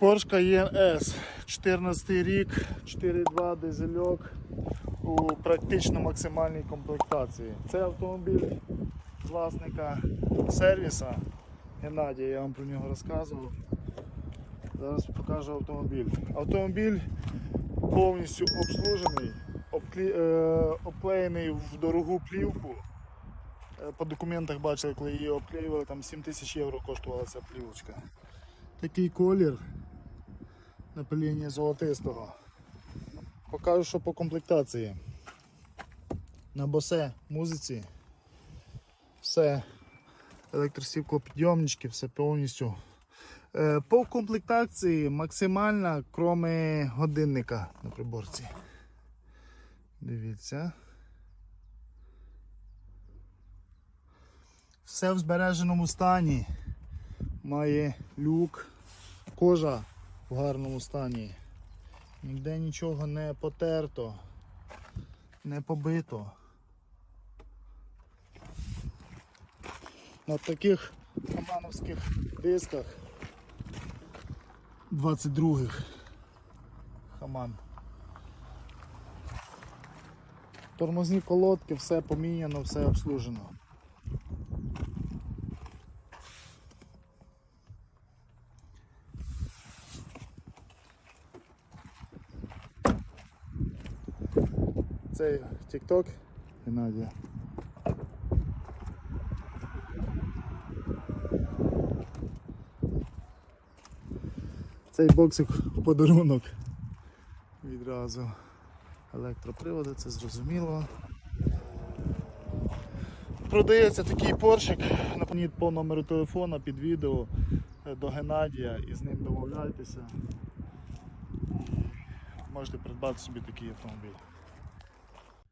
Porsche Cayenne S, 14 рік, 4.2 дизельок у практично максимальній комплектації. Це автомобіль власника сервіса Геннадія, я вам про нього розказував. Зараз покажу автомобіль. Автомобіль повністю обслужений, обклі... е... обклеєний в дорогу плівку. Е, По документах бачили, коли її обклеювали, там 7 тисяч євро коштувала ця плівочка. Такий колір напиління золотистого. Покажу, що по комплектації. На босе музиці. Все. Електросівклопідйомнички, все повністю. Е, По комплектації максимальна, кроме годинника на приборці. Дивіться. Все в збереженому стані. Має люк, кожа в гарному стані. Ніде нічого не потерто, не побито. На таких хамановських дисках 22-х хаман. Тормозні колодки, все поміняно, все обслужено. Це TikTok Геннадія. Цей боксик в подарунок. Відразу електроприводи, це зрозуміло. Продається такий поршик, напомніть по номеру телефона під відео е, до Геннадія і з ним домовляйтеся. Можете придбати собі такий автомобіль.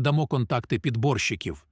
дамо контакти підборщиків.